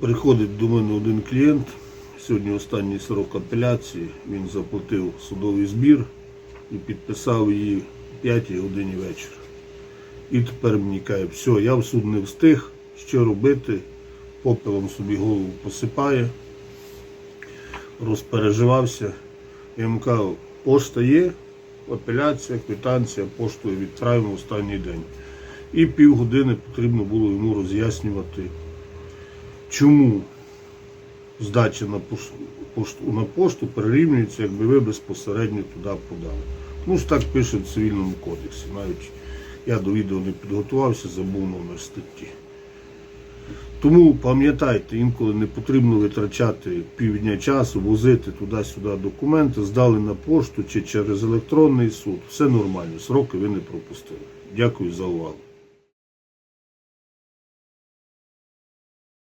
Приходить до мене один клієнт. Сьогодні останній срок апеляції. Він заплатив судовий збір і підписав її о 5 годині вечора. І тепер мені каже, все, я в суд не встиг, що робити, попелом собі голову посипає, розпереживався. Я йому кажу, пошта є, апеляція, квитанція, поштою відправимо в останній день. І півгодини потрібно було йому роз'яснювати, чому здача на пош- пошту, на пошту перерівнюється, якби ви безпосередньо туди подали. Ну так пише в цивільному кодексі. Навіть я до відео не підготувався, забув номер статті. Тому пам'ятайте, інколи не потрібно витрачати півдня часу, возити туди-сюди документи, здали на пошту чи через електронний суд. Все нормально, сроки ви не пропустили. Дякую за увагу.